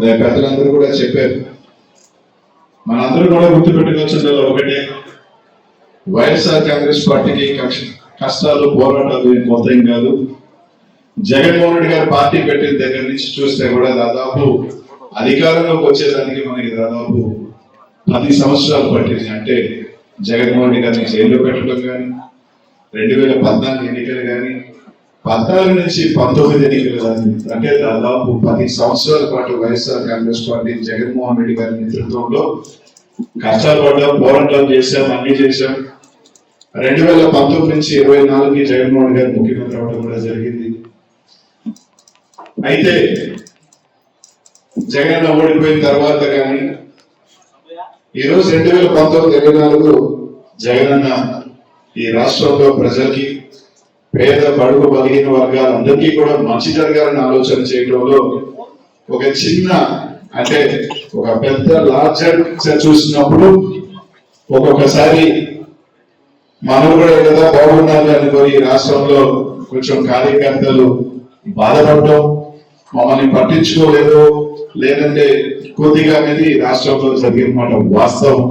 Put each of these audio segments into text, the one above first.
పెద్దలందరూ కూడా చెప్పారు. మనందరూ కూడా గుర్తుపెట్టుకోవాల్సింది ఒకటే. వైఎస్ఆర్ కాంగ్రెస్ పార్టీకి కష్టాలు పోరాటాలు ఏం కొత్త ఏం కాదు. జగన్మోహన్ రెడ్డి గారు పార్టీ పెట్టిన దగ్గర నుంచి చూస్తే కూడా దాదాపు అధికారంలోకి వచ్చేదానికి మనకి దాదాపు పది సంవత్సరాలు పట్టింది. అంటే జగన్మోహన్ రెడ్డి గారిని జైల్లో పెట్టడం కానీ రెండు వేల పద్నాలుగు ఎన్నికలు కానీ పద్నాలుగు నుంచి పంతొమ్మిది ఎన్నికలు అంటే దాదాపు పది సంవత్సరాల పాటు YSR Congress party Jaganmohan Reddy గారి నేతృత్వంలో కష్టాలు పడ్డాం పోరాటాలు చేశాం అన్ని చేశాం. రెండు వేల పంతొమ్మిది నుంచి ఇరవై నాలుగుకి జగన్మోహన్ గారు ముఖ్యమంత్రి అవడం కూడా జరిగింది. అయితే జగన్ ఓడిపోయిన తర్వాత కానీ ఈరోజు రెండు వేల పంతొమ్మిది ఇరవై నాలుగు జగనన్న ఈ రాష్ట్రంలో ప్రజలకి పేద బడుగు బలహీన వర్గాలందరికీ కూడా మంచి జరగాలని ఆలోచన చేయడంలో ఒక చిన్న అంటే ఒక పెద్ద లార్జర్ చూసినప్పుడు ఒక్కొక్కసారి మనం కూడా కదా బాగున్నారు అనుకో ఈ రాష్ట్రంలో కొంచెం కార్యకర్తలు బాధపడటం మమ్మల్ని పట్టించుకోలేదు లేదంటే కొద్దిగా అనేది రాష్ట్రంలో జరిగిన మాట వాస్తవం.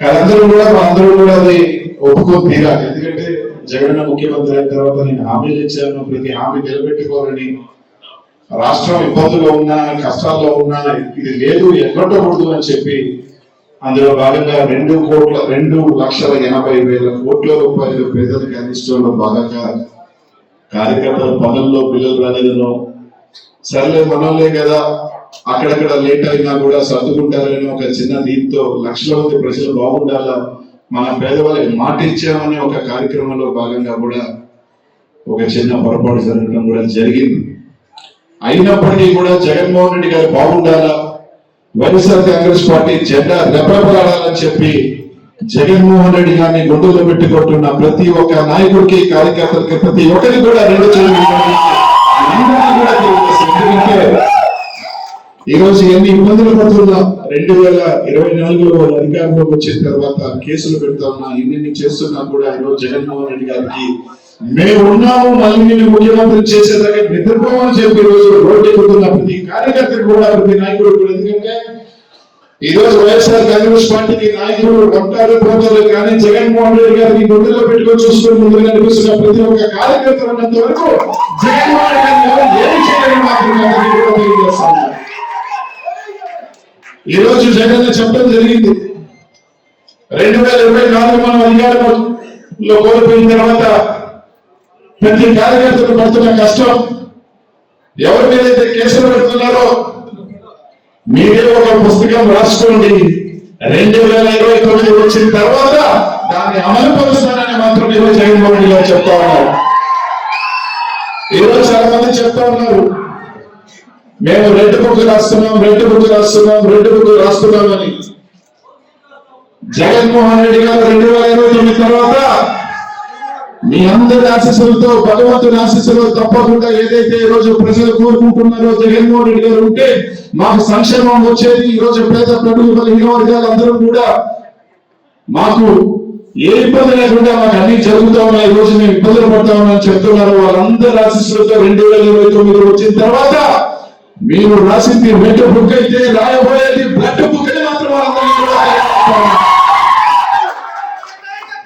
కానీ అందరూ కూడా అందరూ కూడా అది ఒప్పుకొని తీరాలి. ఎందుకంటే జగన్ ముఖ్యమంత్రి అయిన తర్వాత నేను హామీలు ఇచ్చాను ప్రతి హామీ నిలబెట్టుకోవాలని రాష్ట్రం ఇబ్బందుల్లో ఉన్నా కష్టాల్లో ఉన్నా ఇది లేదు ఎగ్గొట్టకూడదు అని చెప్పి అందులో భాగంగా రెండు కోట్ల రెండు లక్షల ఎనభై వేల కోట్ల రూపాయలు పేదలకు అందించడంలో భాగంగా కార్యకర్తల పనుల్లో పిల్లలు రాలేదనో సర్లే మనలే కదా అక్కడక్కడ లేట్ అయినా కూడా సర్దుకుంటారని ఒక చిన్న దీంతో లక్షల మంది ప్రజలు బాగుండాలా? మన పేదవాళ్ళకి మాట ఇచ్చామనే ఒక కార్యక్రమంలో భాగంగా కూడా ఒక చిన్న పొరపాటు జరగడం కూడా జరిగింది. అయినప్పటికీ కూడా జగన్మోహన్ రెడ్డి గారు బాగుండాలా? వైఎస్ఆర్ కాంగ్రెస్ పార్టీ జెండా రెపరెపలాడాలని చెప్పి జగన్మోహన్ రెడ్డి గారిని గుండెల్లో పెట్టి కొట్టున్న ప్రతి ఒక్క నాయకుడికి కార్యకర్తలకి ప్రతి ఒక్కరికి కూడా రెండు చేయాలి కూడా ఈరోజు ఎన్ని ఇబ్బందులు పడుతున్నా రెండు వేల ఇరవై నాలుగులో వాళ్ళు అధికారంలోకి వచ్చిన తర్వాత కేసులు పెడతా ఉన్నా ఎన్ని చేస్తున్నా కూడా ఈరోజు జగన్మోహన్ రెడ్డి గారికి మేము ఉన్నాము మళ్ళీ నేను ముఖ్యమంత్రి చేసేదాకా నిద్రపోమని చెప్పి ఈ రోజు రోడ్డు ఎక్కుతున్న ప్రతి కార్యకర్తలు కూడా ప్రతి నాయకుడు కూడా ఎందుకంటే ఈ రోజు వైఎస్ఆర్ కాంగ్రెస్ పార్టీకి నాయకులు ఉంటారు పోతారు కానీ జగన్మోహన్ రెడ్డి గారిని గుండెల్లో పెట్టుకొని చూసుకుని ముందుగా అనిపిస్తున్న ప్రతి ఒక్క కార్యకర్త ఉన్నంత వరకు జగన్మోహన్ రెడ్డి గారు ఎవరు ఏమి చేయలేని మాత్రం తెలియజేస్తాను ఈ రోజు జగన్ చెప్పడం జరిగింది. రెండు వేల ఇరవై నాలుగు మనం అధికారంలో కోల్పోయిన తర్వాత ప్రతి కార్యకర్తలు పడుతున్న కష్టం ఎవరి మీదైతే కేసులు పెడుతున్నారో మీరే ఒక పుస్తకం రాసుకోండి. రెండు వేల ఇరవై తొమ్మిది వచ్చిన తర్వాత దాన్ని అమలు పరుస్తానని మాత్రం ఈరోజు జగన్మోహన్ రెడ్డి గారు చెప్తా ఉన్నారు. ఈరోజు చాలా మంది చెప్తా ఉన్నారు. మేము రెడ్ బుక్ రాస్తున్నాం రెడ్ బుక్ రాస్తున్నాం రెడ్ బుక్ రాస్తున్నాం అని. జగన్మోహన్ రెడ్డి గారు రెండు వేల ఇరవై తొమ్మిది తర్వాత మీ అందరి ఆశీస్సులతో భగవంతుని ఆశీస్సులు తప్పకుండా ఏదైతే ఈ రోజు ప్రజలు కోరుకుంటున్నారో జగన్మోహన్ రెడ్డి గారు ఉంటే మాకు సంక్షేమం వచ్చేది. ఈ రోజు పేద ప్రజలు బలహీన వర్గాలు అందరూ కూడా మాకు ఏ ఇబ్బంది లేకుండా మాకు అన్ని జరుగుతా ఉన్నాయి. ఈ రోజు మేము ఇబ్బందులు పడతా ఉన్నామని చెప్తున్నారు. వాళ్ళందరి ఆశీస్సులతో రెండు వేల ఇరవై తొమ్మిది వచ్చిన తర్వాత మీరు రాసింది రెడ్ బుక్ అయితే రాయబోయేది బ్లడ్ బుక్ అని మాత్రం కూడా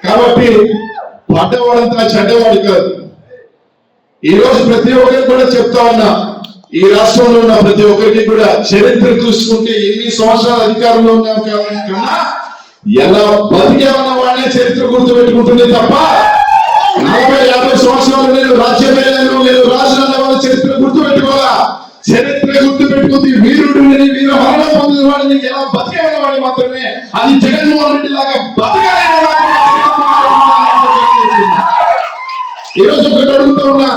కాబట్టి పడ్డవాడంతా చెడ్డవాడు కాదు. ఈ రోజు ప్రతి ఒక్కరికి కూడా చెప్తా ఉన్నా ఈ రాష్ట్రంలో ఉన్న ప్రతి ఒక్కరికి కూడా చరిత్ర చూసుకుంటే ఎన్ని సంవత్సరాల అధికారంలో ఉన్నాం కన్నా ఎలా బతికేమన్న వాడే చరిత్ర గుర్తు పెట్టుకుంటుంది తప్ప నలభై యాభై సంవత్సరాలు నేను రాజ్యం వెళ్ళాను నేను రాజు అన్న వాళ్ళ చరిత్ర గుర్తు చరిత్ర గుర్తు పెట్టుకుంది వీరుడు వీర మరణం పొందిన వాడిని ఎలా బతికేమన్న వాడిని మాత్రమే? అది జగన్మోహన్ రెడ్డి లాగా బతకాలి ఈరోజు ఒకటి అడుగుతా ఉన్నా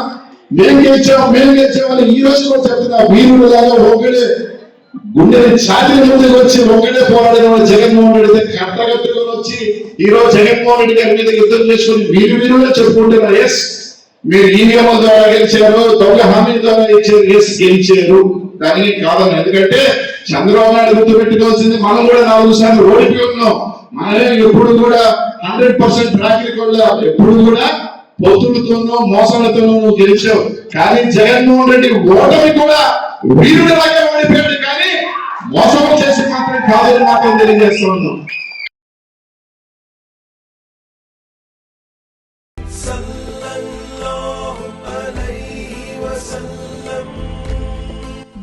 మేము గెలిచాము మేము గెలిచామని ఈ రోజు కూడా చెప్తున్నా వీరుడు లాగా ఒకడే గుండెని ఛాతి ముందుకు వచ్చి ఒకడే పోరాడిన జగన్మోహన్ రెడ్డి కట్టగట్టుకొని వచ్చి ఈ రోజు జగన్మోహన్ రెడ్డి గారి మీద యుద్ధం చేసుకుని వీరు వీరుగా చెప్పుకుంటున్నారు. ఎస్ మీరు నియమం ద్వారా గెలిచారు తొలగ హామీ ద్వారా ఇచ్చారు గెలిచారు. దానికి కాదని ఎందుకంటే చంద్రబాబు నాయుడు గుర్తు పెట్టుకోవాల్సింది మనం కూడా నాలుగు సార్లు ఓడిపోయి ఉన్నాం. మనమే ఎప్పుడు కూడా హండ్రెడ్ పర్సెంట్ ట్రాక్ రికార్డ్ ఎప్పుడు కూడా పొత్తులతోనూ మోసాలతోనూ నువ్వు గెలిచావు. కానీ జగన్మోహన్ రెడ్డి ఓటమి కూడా వీరుడిలాగా ఓడిపోయాడు. కాదని మాత్రం కాదని మాత్రం తెలియజేస్తున్నాం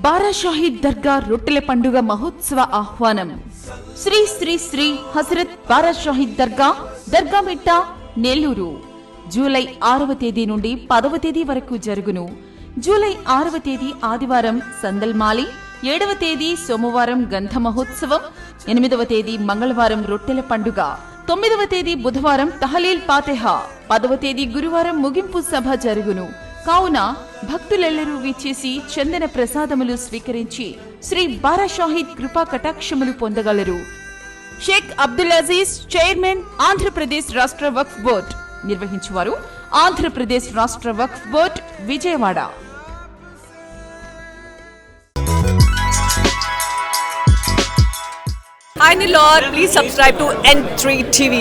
షాహీద్ దర్గా రొట్టెల పండుగ మహోత్సవ ఆహ్వానం. శ్రీ శ్రీ శ్రీ హజరత్ బారాషాహీద్ దర్గా దర్గా మిట్ట నెల్లూరు. జూలై ఆరవ తేదీ నుండి పదవ తేదీ వరకు జరుగును. జూలై ఆరవ తేదీ ఆదివారం సందల్మాలి ఏడవ తేదీ సోమవారం గంధ మహోత్సవం ఎనిమిదవ తేదీ మంగళవారం రొట్టెల పండుగ తొమ్మిదవ తేదీ బుధవారం తహలీల్ పాతెహ పదవ తేదీ గురువారం ముగింపు సభ జరుగును. కావున భక్తులెల్లరూ విచ్చేసి చందన ప్రసాదములు స్వీకరించి శ్రీ బారాషాహిద్ కృపా కటాక్షములు పొందగలరు షేక్ అబ్దుల్ అజీజ్ చైర్మన్ ఆంధ్రప్రదేశ్ రాష్ట్ర వక్ఫ్ బోర్డ్ నిర్వహించువారు ఆంధ్రప్రదేశ్ రాష్ట్ర Waqf board Vijayawada Hi Nilor, please subscribe to N3 TV.